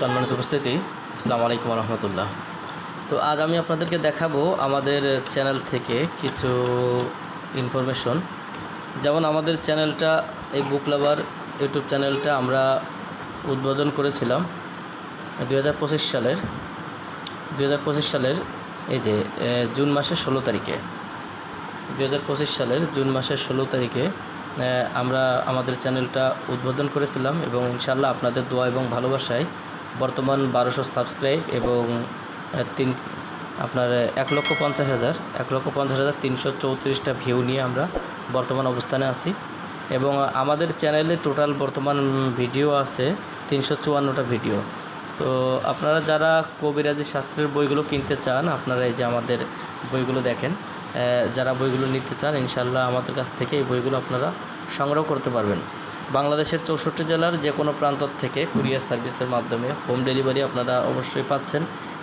সম্মানিত উপস্থিতি। আসসালামু আলাইকুম রহমতুল্লাহ তো আজ আমি আপনাদেরকে দেখাবো আমাদের চ্যানেল থেকে কিছু ইনফরমেশন যেমন আমাদের চ্যানেলটা, এই বুক লাভার ইউটিউব চ্যানেলটা আমরা উদ্বোধন করেছিলাম দু হাজার পঁচিশ সালের। দু হাজার পঁচিশ সালের, এই যে জুন মাসের ষোলো তারিখে। দু হাজার পঁচিশ সালের জুন মাসের ষোলো তারিখে আমরা আমাদের চ্যানেলটা উদ্বোধন করেছিলাম এবং ইনশাল্লাহ আপনাদের দোয়া এবং ভালোবাসায় বর্তমান বারোশো সাবস্ক্রাইব এবং তিন, আপনার এক লক্ষ পঞ্চাশ হাজার, এক লক্ষ পঞ্চাশ হাজার তিনশো চৌত্রিশটা ভিউ নিয়ে আমরা বর্তমান অবস্থানে আছি। এবং আমাদের চ্যানেলে টোটাল বর্তমান ভিডিও আছে তিনশো চুয়ান্নটা ভিডিও তো আপনারা যারা কবিরাজি শাস্ত্রের বইগুলো কিনতে চান, আপনারা এই যে আমাদের বইগুলো দেখেন যারা বইগুলো নিতে চান ইনশাল্লাহ আমাদের কাছ থেকে এই বইগুলো আপনারা সংগ্রহ করতে পারবেন। বাংলাদেশের চৌষট্টি জেলার যে কোনো প্রান্ত থেকে কুরিয়ার সার্ভিসের মাধ্যমে হোম ডেলিভারি আপনারা অবশ্যই পাচ্ছেন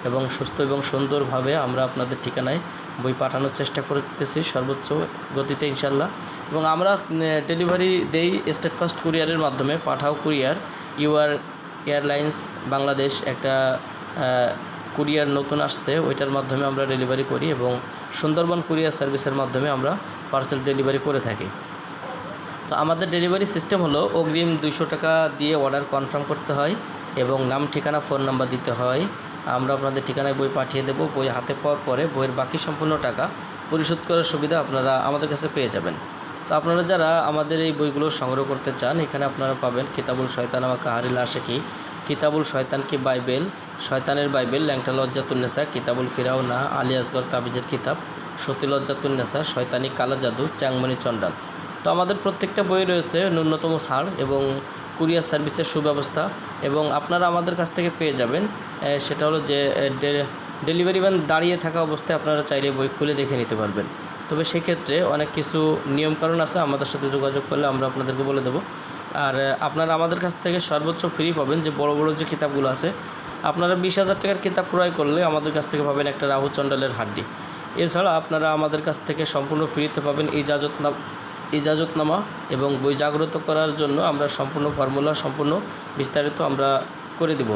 এবং সুস্থ এবং সুন্দরভাবে আমরা আপনাদের ঠিকানায় বই পাঠানোর চেষ্টা করতেছি সর্বোচ্চ গতিতে ইনশাল্লাহ। এবং আমরা ডেলিভারি দেই স্টেট ফার্স্ট কুরিয়ারের মাধ্যমে। পাঠাও কুরিয়ার। ইউআর এয়ারলাইন্স বাংলাদেশ একটা কুরিয়ার নতুন আসছে, ওইটার মাধ্যমে আমরা ডেলিভারি করি এবং সুন্দরবন কুরিয়ার সার্ভিসের মাধ্যমে আমরা পার্সেল ডেলিভারি করে থাকি। তো আমাদের ডেলিভারি সিস্টেম হলো অগ্রিম দুইশো টাকা দিয়ে অর্ডার কনফার্ম করতে হয় এবং নাম, ঠিকানা ফোন নাম্বার দিতে হয়। আমরা আপনাদের ঠিকানায় বই পাঠিয়ে দেবো। বই হাতে পাওয়ার পরে বইয়ের বাকি সম্পূর্ণ টাকা পরিশোধ করার সুবিধা আপনারা আমাদের কাছে পেয়ে যাবেন। তো আপনারা যারা আমাদের এই বইগুলো সংগ্রহ করতে চান, এখানে আপনারা পাবেন কিতাবুল শয়তান আমা কাহারিল আশেকি, কিতাবুল শয়তান কি বাইবেল, শয়তানের বাইবেল, ল্যাংটা লজ্জাতুন্নেসা কিতাবুল ফিরাউনা, আলী আসগর তাবিজের কিতাব, সতী লজ্জাতুন্নেসা শয়তানি কালা জাদু চ্যাংমণি চণ্ডাল। তো আমাদের প্রত্যেকটা বই রয়েছে ন্যূনতম ছাড় এবং কুরিয়ার সার্ভিসের সুব্যবস্থা এবং আপনারা আমাদের কাছ থেকে পেয়ে যাবেন। সেটা হলো যে ডেলিভারি ম্যান দাঁড়িয়ে থাকা অবস্থায় আপনারা চাইলে বই খুলে দেখে নিতে পারবেন। তবে সেক্ষেত্রে অনেক কিছু নিয়মকানুন আছে, আমাদের সাথে যোগাযোগ করলে আমরা আপনাদেরকে বলে দেবো। আর আপনারা আমাদের কাছ থেকে সর্বোচ্চ ফ্রি পাবেন যে, বড় বড় যে কিতাবগুলো আছে। আপনারা বিশ হাজার টাকার কিতাব ক্রয় করলে আমাদের কাছ থেকে পাবেন একটা রাহু চণ্ডালের হাড্ডি। এছাড়া আপনারা আমাদের কাছ থেকে সম্পূর্ণ ফ্রিতে পাবেন ইজাজত ইজাজতনামা এবং বই জাগ্রত করার জন্য আমরা সম্পূর্ণ ফর্মুলা সম্পূর্ণ বিস্তারিত আমরা করে দেব।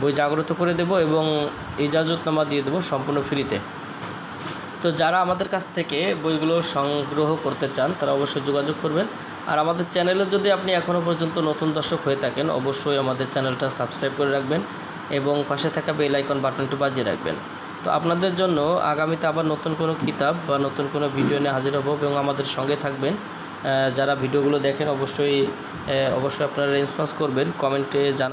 বই জাগ্রত করে দেব এবং ইজাজতনামা দিয়ে দেবো সম্পূর্ণ ফ্রিতে। তো যারা আমাদের কাছ থেকে বইগুলো সংগ্রহ করতে চান, তারা অবশ্যই যোগাযোগ করবেন। আর আমাদের চ্যানেলে যদি আপনি এখনও পর্যন্ত নতুন দর্শক হয়ে থাকেন, অবশ্যই আমাদের চ্যানেলটা সাবস্ক্রাইব করে রাখবেন এবং পাশে থাকা বেল আইকন বাটনটি বাজিয়ে রাখবেন। তো আপনাদের জন্য আগামীতে আবার নতুন কোনো কিতাব বা নতুন কোনো ভিডিও নিয়ে হাজির হব এবং আমাদের সঙ্গে থাকবেন। যারা ভিডিওগুলো দেখেন অবশ্যই অবশ্যই আপনারা রেসপন্স করবেন কমেন্টে জানা